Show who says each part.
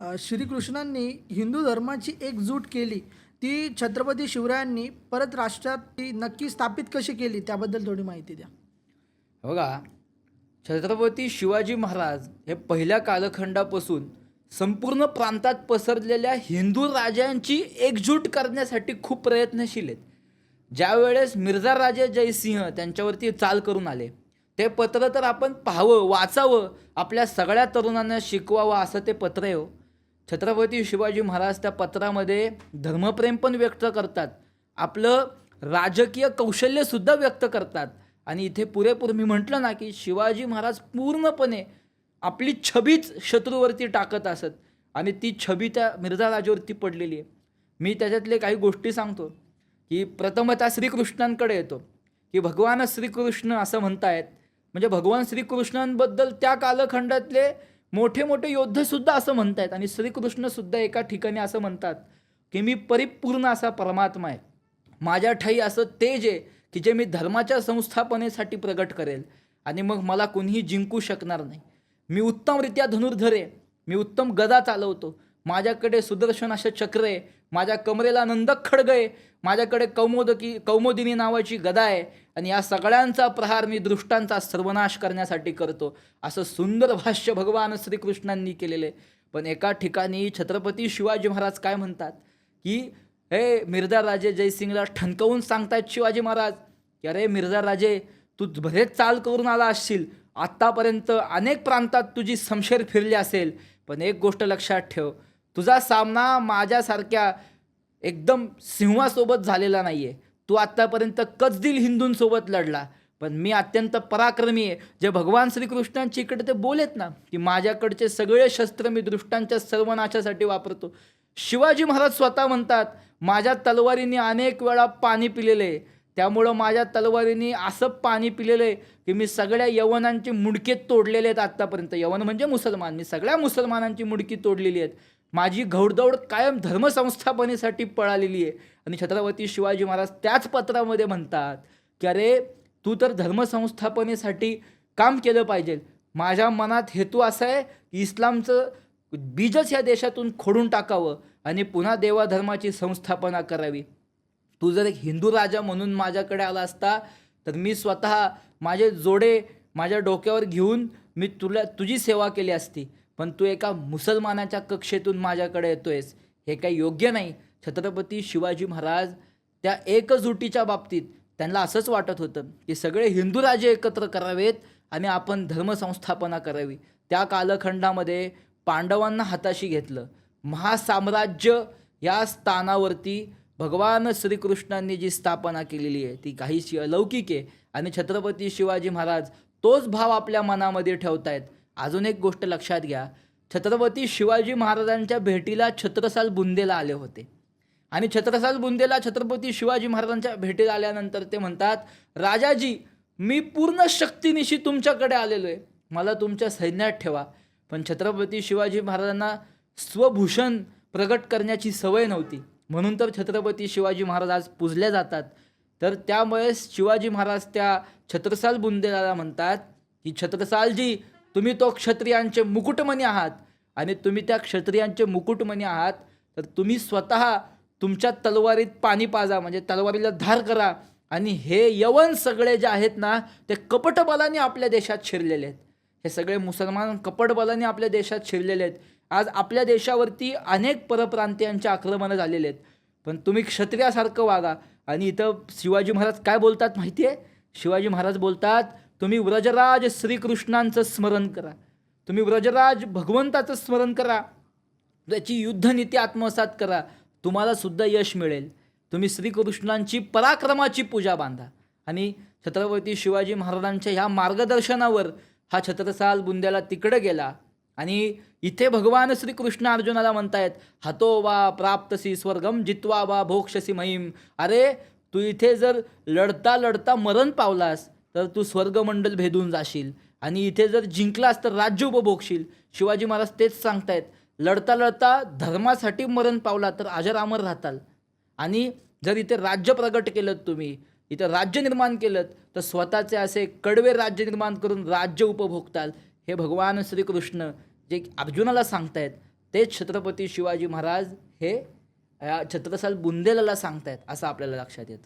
Speaker 1: श्रीकृष्णांनी हिंदू धर्माची एकजूट केली. ती छत्रपती शिवरायांनी परत राष्ट्रात ती नक्की स्थापित कशी केली? त्याबद्दल थोडी माहिती द्या.
Speaker 2: बघा छत्रपती शिवाजी महाराज हे पहिल्या कालखंडापासून संपूर्ण प्रांतात पसरलेल्या हिंदू राजांची एकजूट करण्यासाठी खूप प्रयत्नशील आहेत. ज्यावेळेस मिर्झा राजे जयसिंह त्यांच्यावरती चाल करून आले ते पत्र तर आपण पाहावं वाचावं आपल्या सगळ्या तरुणांना शिकवावं असं ते पत्र आहे हो. छत्रपती शिवाजी महाराज त्या पत्रामध्ये धर्मप्रेम पण व्यक्त करतात. आपलं राजकीय कौशल्यसुद्धा व्यक्त करतात. आणि इथे पुरेपूर मी म्हटलं ना की शिवाजी महाराज पूर्णपणे आपली छबीच शत्रूवरती टाकत असत. आणि ती छबी त्या मिर्झा राजावरती पडलेली आहे. मी त्याच्यातले काही गोष्टी सांगतो की प्रथमतः श्रीकृष्णांकडे येतो. की भगवान श्रीकृष्ण असं म्हणतायत. म्हणजे भगवान श्रीकृष्णांबद्दल त्या कालखंडातले मोठे मोठे योद्धेसुद्धा असं म्हणतायत आणि श्रीकृष्णसुद्धा एका ठिकाणी असं म्हणतात की मी परिपूर्ण असा परमात्मा आहे. माझ्या ठाई असं तेज आहे की जे मी धर्माच्या संस्थापनेसाठी प्रगट करेल आणि मग मला कोणीही जिंकू शकणार नाही. मी उत्तमरित्या धनुर्धर आहे. मी उत्तम गदा चालवतो. माझ्याकडे सुदर्शन असे चक्र आहे. माझ्या कमरेला नंदक खडग आहे. माझ्याकडे कौमोदकी कौमोदिनी नावाची गदा आहे. आणि या सगळ्यांचा प्रहार मी दृष्टांचा सर्वनाश करण्यासाठी करतो. असं सुंदर भाष्य भगवान श्रीकृष्णांनी केलेले. पण एका ठिकाणी छत्रपती शिवाजी महाराज काय म्हणतात? की हे मिर्झा राजे जयसिंगला ठणकवून सांगतायत शिवाजी महाराज की अरे मिर्झा राजे तू बरेच चाल करून आला असशील. आत्तापर्यंत अनेक प्रांतात तुझी समशेर फिरली असेल. पण एक गोष्ट लक्षात ठेव तुझा सामना माझ्यासारख्या एकदम सिंहासोबत झालेला नाही आहे तू आत्तापर्यंत कचदिल हिंदूंसोबत लढला पण मी अत्यंत पराक्रमी आहे. जे भगवान श्रीकृष्णांची इकडे ते बोलेत ना की माझ्याकडचे सगळे शस्त्र मी दृष्टांच्या सर्वनाशासाठी वापरतो. शिवाजी महाराज स्वतः म्हणतात माझ्या तलवारीने अनेक वेळा पाणी पिलेलं आहे. त्यामुळं माझ्या तलवारीने असं पाणी पिलेलं आहे की मी सगळ्या यवनांचे मुडके तोडलेले आहेत आत्तापर्यंत यवन म्हणजे मुसलमान. मी सगळ्या मुसलमानांची मुडकी तोडलेली आहेत. माझी घौडदौड कायम धर्मसंस्थापनेसाठी पळालेली आहे. आणि छत्रपती शिवाजी महाराज त्याच पत्रामध्ये म्हणतात की अरे तू तर धर्मसंस्थापनेसाठी काम केलं पाहिजे. माझ्या मनात हेतू असा आहे की इस्लामचं बीजच या देशातून खोडून टाकावं आणि पुन्हा देवाधर्माची संस्थापना करावी. तू जर एक हिंदू राजा म्हणून माझ्याकडे आला असता तर मी स्वतः माझे जोडे माझ्या डोक्यावर घेऊन मी तुला तुझी सेवा केली असती पण तू एका मुसलमानाच्या कक्षेतून माझ्याकडे येतोयस. हे काही योग्य नाही. छत्रपती शिवाजी महाराज त्या एकजुटीच्या बाबतीत त्यांना असंच वाटत होतं की सगळे हिंदू राजे एकत्र करावेत आणि आपण धर्मसंस्थापना करावी. त्या कालखंडामध्ये पांडवांना हाताशी घेतलं. महासाम्राज्य या स्थानावरती भगवान श्रीकृष्णांनी जी स्थापना केलेली आहे ती काहीशी अलौकिक आहे. आणि छत्रपती शिवाजी महाराज तोच भाव आपल्या मनामध्ये ठेवतायत. अजून एक गोष्ट लक्षात घ्या. छत्रपती शिवाजी महाराजांच्या भेटीला छत्रसाल बुंदेला आले होते. आणि छत्रसाल बुंदेला छत्रपती शिवाजी महाराजांच्या भेटीला आल्यानंतर ते म्हणतात राजाजी मी पूर्ण शक्तीनिशी तुमच्याकडे आलेलो आहे. मला तुमच्या सैन्यात ठेवा. पण छत्रपती शिवाजी महाराजांना स्वभूषण प्रगट करण्याची सवय नव्हती. म्हणून तर छत्रपती शिवाजी महाराज आज पूजले जातात. तर त्यामुळे शिवाजी महाराज त्या छत्रसाल बुंदेला म्हणतात की छत्रसालजी तुम्ही तो क्षत्रियांचे मुकुटमणी आहात आणि तुम्ही त्या क्षत्रियांचे मुकुटमणी आहात तर तुम्ही स्वतः तुमच्या तलवारीत पाणी पाजा म्हणजे तलवारीला धार करा आणि हे यवन सगळे जे आहेत ना ते कपटबलाने आपल्या देशात शिरलेले आहेत. हे सगळे मुसलमान कपटबलाने आपल्या देशात शिरलेले आहेत. आज आपल्या देशावरती अनेक परप्रांतीयांचे आक्रमणं झालेले आहेत. पण तुम्ही क्षत्रियासारखं वागा. आणि इथं शिवाजी महाराज काय बोलतात माहिती आहे शिवाजी महाराज बोलतात तुम्ही व्रजराज श्रीकृष्णांचं स्मरण करा. तुम्ही व्रजराज भगवंताचं स्मरण करा. त्याची युद्धनीती आत्मसात करा. तुम्हाला सुद्धा यश मिळेल. तुम्ही श्रीकृष्णांची पराक्रमाची पूजा बांधा. आणि छत्रपती शिवाजी महाराजांच्या ह्या मार्गदर्शनावर हा छत्रसाल बुंद्याला तिकडं गेला. आणि इथे भगवान श्रीकृष्ण अर्जुनाला म्हणतायत हतो वा प्राप्तसी स्वर्गम जित्वा वा भोक्षसी महिम. अरे तू इथे जर लढता लढता मरण पावलास तर तू स्वर्गमंडल भेदून जाशील. आणि इथे जर जिंकलास तर राज्य उपभोगशील. शिवाजी महाराज तेच सांगतायत लढता लढता धर्मासाठी मरण पावला तर अजर अमर राहताल. आणि जर इथे राज्य प्रगट केलं तुम्ही इथं राज्य निर्माण केलं तर स्वतःचे असे कडवे राज्य निर्माण करून राज्य उपभोगताल. हे भगवान श्रीकृष्ण जे अर्जुनाला सांगतायत तेच छत्रपती शिवाजी महाराज हे या छत्रसाल बुंदेलाला सांगतायत असं आपल्याला लक्षात येतं.